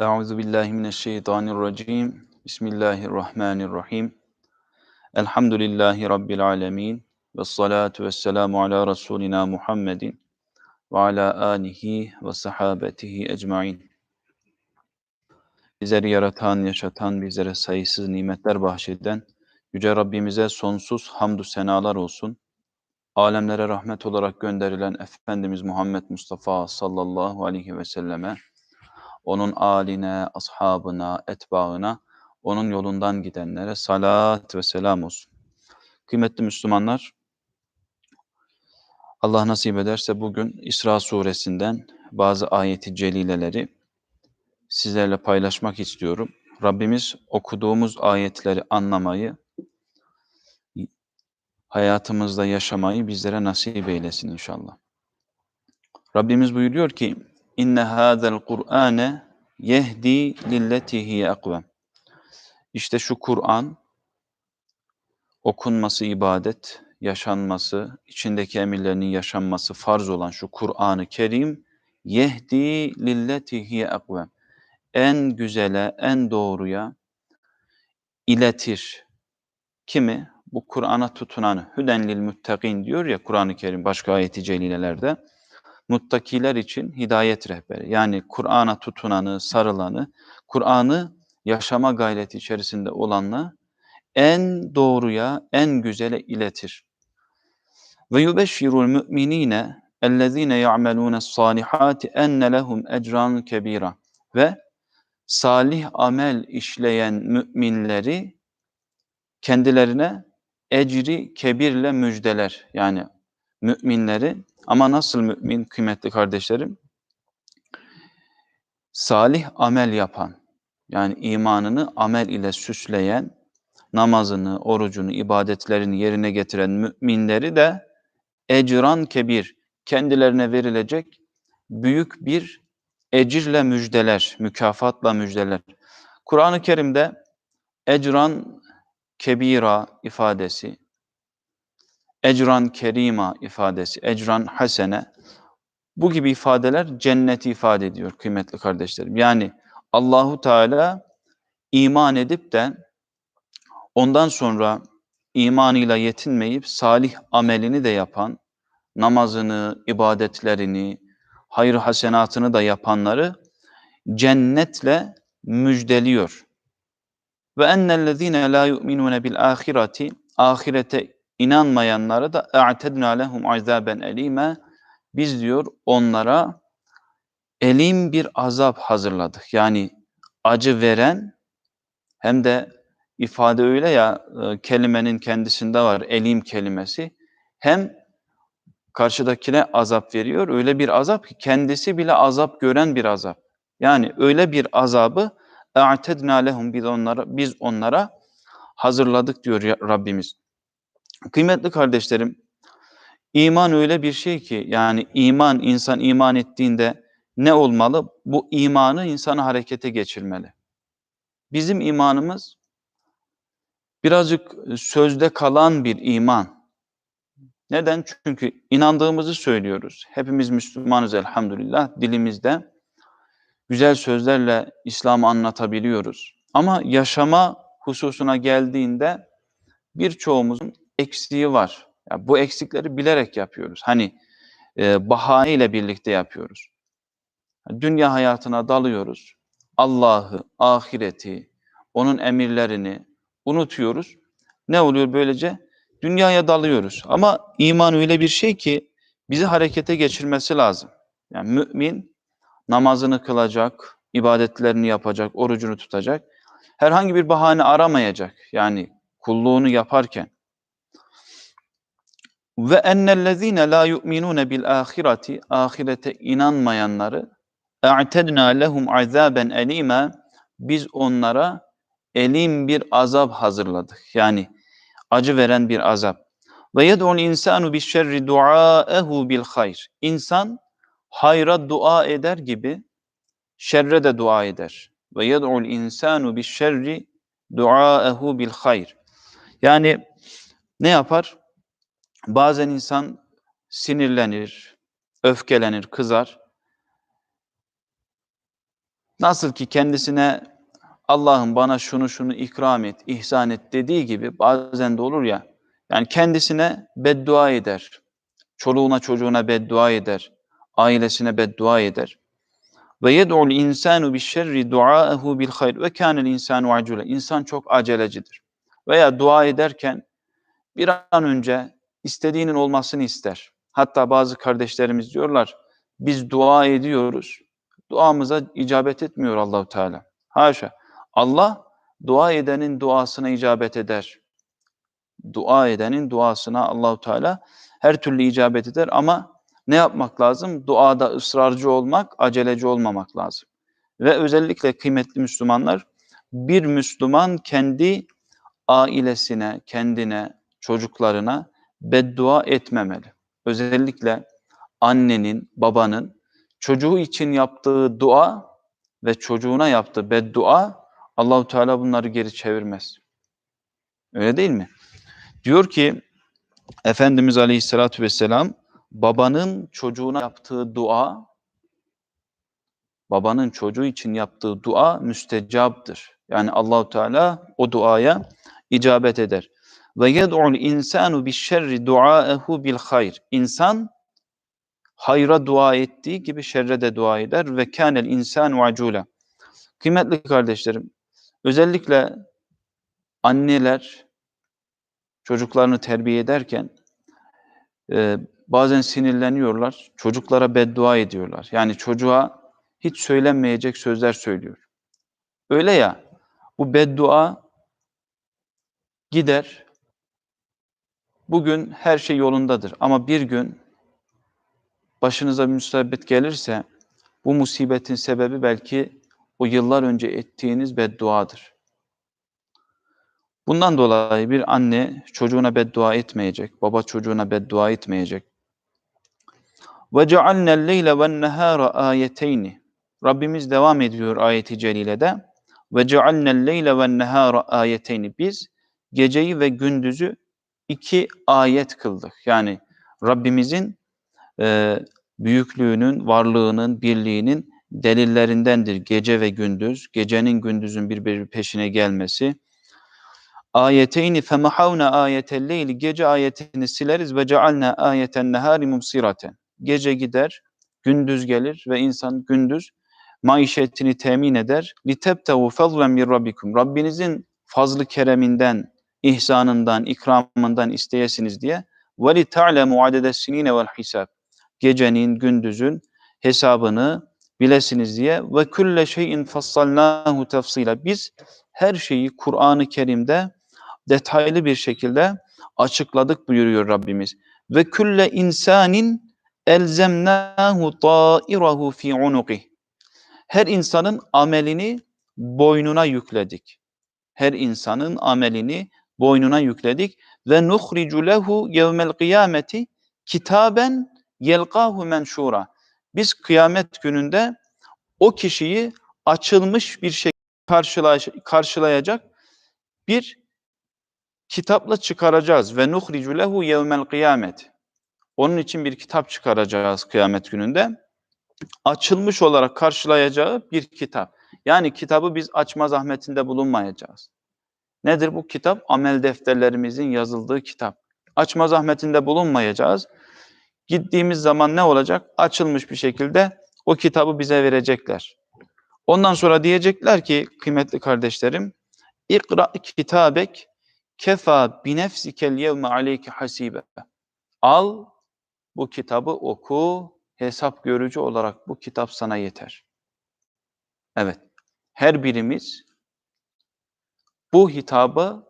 Euzu billahi mineşşeytanirracim. Bismillahirrahmanirrahim. Elhamdülillahi rabbil alamin. Ves salatu vesselamu ala rasulina Muhammedin ve ala alihi ve sahabetihi ecmaîn. Bizleri yaratan, yaşatan, bizlere sayısız nimetler bahşeden yüce Rabbimize sonsuz hamdü senalar olsun. Alemlere rahmet olarak gönderilen Efendimiz Muhammed Mustafa sallallahu aleyhi ve selleme onun aline, ashabına, etbaına, onun yolundan gidenlere salat ve selam olsun. Kıymetli Müslümanlar, Allah nasip ederse bugün İsra suresinden bazı ayeti celileleri sizlerle paylaşmak istiyorum. Rabbimiz okuduğumuz ayetleri anlamayı, hayatımızda yaşamayı bizlere nasip eylesin inşallah. Rabbimiz buyuruyor ki, İnne hâzel Kur'âne yehdi lilleti hiye akvem. İşte şu Kur'an okunması ibadet, yaşanması, içindeki emirlerinin yaşanması farz olan şu Kur'an-ı Kerim yehdi lilleti hiye akvem. En güzele, en doğruya iletir. Kimi? Bu Kur'an'a tutunanı. Hüden lil muttakin diyor ya Kur'an-ı Kerim başka ayeti celilelerde muttakiler için hidayet rehberi. Yani Kur'an'a tutunanı, sarılanı, Kur'an'ı yaşama gayreti içerisinde olanla en doğruya, en güzele iletir. Ve yubeşşirul müminine ellezine ya'melûne salihati enne lehum ecran kebira. Ve salih amel işleyen müminleri kendilerine ecri kebirle müjdeler. Yani müminleri ama nasıl mümin kıymetli kardeşlerim? Salih amel yapan, yani imanını amel ile süsleyen, namazını, orucunu, ibadetlerini yerine getiren müminleri de ecran kebir, kendilerine verilecek büyük bir ecirle müjdeler, mükafatla müjdeler. Kur'an-ı Kerim'de ecran kebira ifadesi, ecran kerima ifadesi, ecran hasene bu gibi ifadeler cenneti ifade ediyor kıymetli kardeşlerim. Yani Allahu Teala iman edip de ondan sonra imanıyla yetinmeyip salih amelini de yapan, namazını, ibadetlerini, hayır hasenatını da yapanları cennetle müjdeliyor. Ve ennellezine la yu'minune bil ahireti ahirete inanmayanlara da اَعْتَدْنَا لَهُمْ عَذَابًا elime Biz diyor onlara elim bir azap hazırladık. Yani acı veren hem de ifade öyle ya e, kelimenin kendisinde var elim kelimesi. Hem karşıdakine azap veriyor. Öyle bir azap ki kendisi bile azap gören bir azap. Yani öyle bir azabı اَعْتَدْنَا لَهُمْ biz onlara, biz onlara hazırladık diyor Rabbimiz. Kıymetli kardeşlerim, iman öyle bir şey ki yani iman insan iman ettiğinde ne olmalı? Bu imanı insanı harekete geçirmeli. Bizim imanımız birazcık sözde kalan bir iman. Neden? Çünkü inandığımızı söylüyoruz. Hepimiz Müslümanız elhamdülillah. Dilimizde güzel sözlerle İslam'ı anlatabiliyoruz. Ama yaşama hususuna geldiğinde birçoğumuzun eksiği var. Yani bu eksikleri bilerek yapıyoruz. Hani e, bahane ile birlikte yapıyoruz. Dünya hayatına dalıyoruz. Allah'ı, ahireti, onun emirlerini unutuyoruz. Ne oluyor böylece? Dünyaya dalıyoruz. Ama iman öyle bir şey ki bizi harekete geçirmesi lazım. Yani mümin namazını kılacak, ibadetlerini yapacak, orucunu tutacak. Herhangi bir bahane aramayacak. Yani kulluğunu yaparken. Ve ennellezine la yu'minune bil ahireti ahirete inanmayanları e'tedna lehum azaben elime biz onlara elim bir azap hazırladık. Yani acı veren bir azap. Ve yed'ul insanu bis şerri duaehu bil hayr. İnsan hayra dua eder gibi şerre de dua eder. Ve yed'ul insanu bis şerri duaehu bil hayr. Yani ne yapar? Bazen insan sinirlenir, öfkelenir, kızar. Nasıl ki kendisine Allah'ım bana şunu şunu ikram et, ihsan et dediği gibi bazen de olur ya, yani kendisine beddua eder, çoluğuna çocuğuna beddua eder, ailesine beddua eder. Ve yed'ul insanu bi'şerri duaehu bil hayr ve kânel insanu acule. İnsan çok acelecidir. Veya dua ederken bir an önce istediğinin olmasını ister. Hatta bazı kardeşlerimiz diyorlar, biz dua ediyoruz, duamıza icabet etmiyor Allahu Teala. Haşa. Allah dua edenin duasına icabet eder. Dua edenin duasına Allahu Teala her türlü icabet eder ama ne yapmak lazım? Duada ısrarcı olmak, aceleci olmamak lazım. Ve özellikle kıymetli Müslümanlar, bir Müslüman kendi ailesine, kendine, çocuklarına beddua etmemeli. Özellikle annenin, babanın çocuğu için yaptığı dua ve çocuğuna yaptığı beddua Allahu Teala bunları geri çevirmez. Öyle değil mi? Diyor ki Efendimiz Aleyhisselatü Vesselam babanın çocuğuna yaptığı dua babanın çocuğu için yaptığı dua müstecaptır. Yani Allahu Teala o duaya icabet eder. Ve yed'ul insanu bi'şerri duaehu bil hayr. İnsan hayra dua ettiği gibi şerre de dua eder ve kânel insanu acula. Kıymetli kardeşlerim, özellikle anneler çocuklarını terbiye ederken e, bazen sinirleniyorlar, çocuklara beddua ediyorlar. Yani çocuğa hiç söylenmeyecek sözler söylüyor. Öyle ya, bu beddua gider, bugün her şey yolundadır ama bir gün başınıza bir musibet gelirse bu musibetin sebebi belki o yıllar önce ettiğiniz bedduadır. Bundan dolayı bir anne çocuğuna beddua etmeyecek, baba çocuğuna beddua etmeyecek. Ve cealnel leyle ven nehara ayeteyni. Rabbimiz devam ediyor ayeti celilede. Ve cealnel leyle ven nehara ayeteyni. Biz geceyi ve gündüzü iki ayet kıldık. Yani Rabbimizin e, büyüklüğünün, varlığının, birliğinin delillerindendir gece ve gündüz. Gecenin gündüzün birbiri peşine gelmesi. Ayeteyni femahavna ayetel leyli gece ayetini sileriz ve cealna ayeten nehari mubsiraten. Gece gider, gündüz gelir ve insan gündüz maişetini temin eder. Litebtehu fazlen min rabbikum. Rabbinizin fazlı kereminden, ihsanından, ikramından isteyesiniz diye. Ve li ta'lemu adedes sinine vel hisab. Gecenin, gündüzün hesabını bilesiniz diye. Ve külle şeyin fassalnahu tefsila. Biz her şeyi Kur'an-ı Kerim'de detaylı bir şekilde açıkladık buyuruyor Rabbimiz. Ve külle insanin elzemnahu ta'irahu fi unuqih. Her insanın amelini boynuna yükledik. Her insanın amelini boynuna yükledik ve nuhricu lehu yevmel kıyameti kitaben yelqahu menşura. Biz kıyamet gününde o kişiyi açılmış bir şekilde karşılayacak bir kitapla çıkaracağız ve nuhricu lehu yevmel kıyamet. Onun için bir kitap çıkaracağız kıyamet gününde. Açılmış olarak karşılayacağı bir kitap. Yani kitabı biz açma zahmetinde bulunmayacağız. Nedir bu kitap? Amel defterlerimizin yazıldığı kitap. Açma zahmetinde bulunmayacağız. Gittiğimiz zaman ne olacak? Açılmış bir şekilde o kitabı bize verecekler. Ondan sonra diyecekler ki kıymetli kardeşlerim, İkra kitabek kefa binefsikel yevme aleyke hasibe. Al bu kitabı oku, hesap görücü olarak bu kitap sana yeter. Evet, her birimiz bu hitabı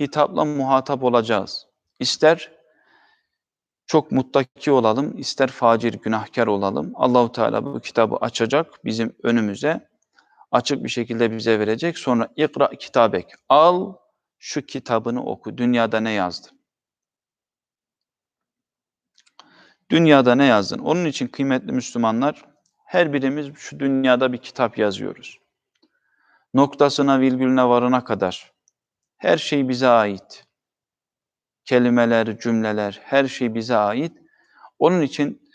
hitapla muhatap olacağız. İster çok muttaki olalım, ister facir, günahkar olalım. Allahu Teala bu kitabı açacak bizim önümüze. Açık bir şekilde bize verecek. Sonra ikra kitabek. Al şu kitabını oku. Dünyada ne yazdın? Dünyada ne yazdın? Onun için kıymetli Müslümanlar her birimiz şu dünyada bir kitap yazıyoruz. Noktasına virgülüne varına kadar her şey bize ait. Kelimeler, cümleler, her şey bize ait. Onun için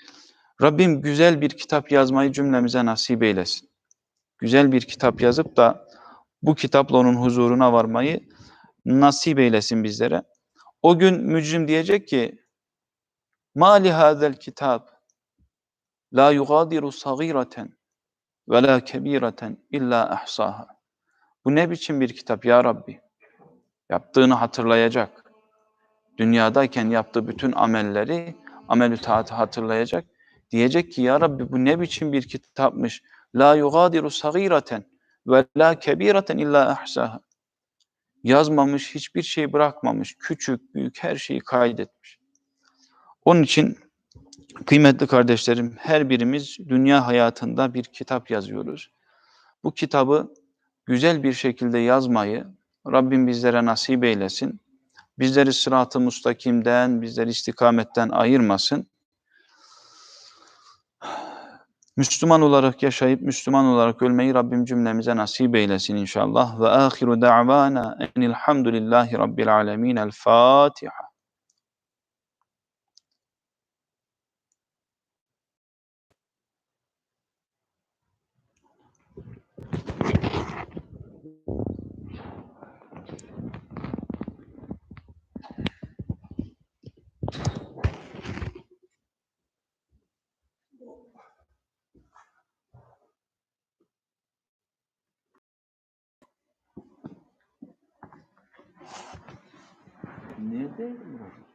Rabbim güzel bir kitap yazmayı cümlemize nasip eylesin. güzel bir kitap yazıp da bu kitapla onun huzuruna varmayı nasip eylesin bizlere. O gün mücrim diyecek ki Ma li hadel kitab la yugadiru sagireten ve la kebireten illa ahsaha. Bu ne biçim bir kitap ya Rabbi? Yaptığını hatırlayacak. Dünyadayken yaptığı bütün amelleri, amel taatı hatırlayacak. Diyecek ki ya Rabbi bu ne biçim bir kitapmış. La yugadiru sagireten ve la kebireten illa ahsaha. Yazmamış, hiçbir şey bırakmamış. Küçük, büyük her şeyi kaydetmiş. Onun için kıymetli kardeşlerim her birimiz dünya hayatında bir kitap yazıyoruz. Bu kitabı güzel bir şekilde yazmayı Rabbim bizlere nasip eylesin. Bizleri sırat-ı mustakimden, bizleri istikametten ayırmasın. Müslüman olarak yaşayıp Müslüman olarak ölmeyi Rabbim cümlemize nasip eylesin inşallah. Ve ahiru da'vana enilhamdülillahi rabbil alemin. El Fatiha. independiente,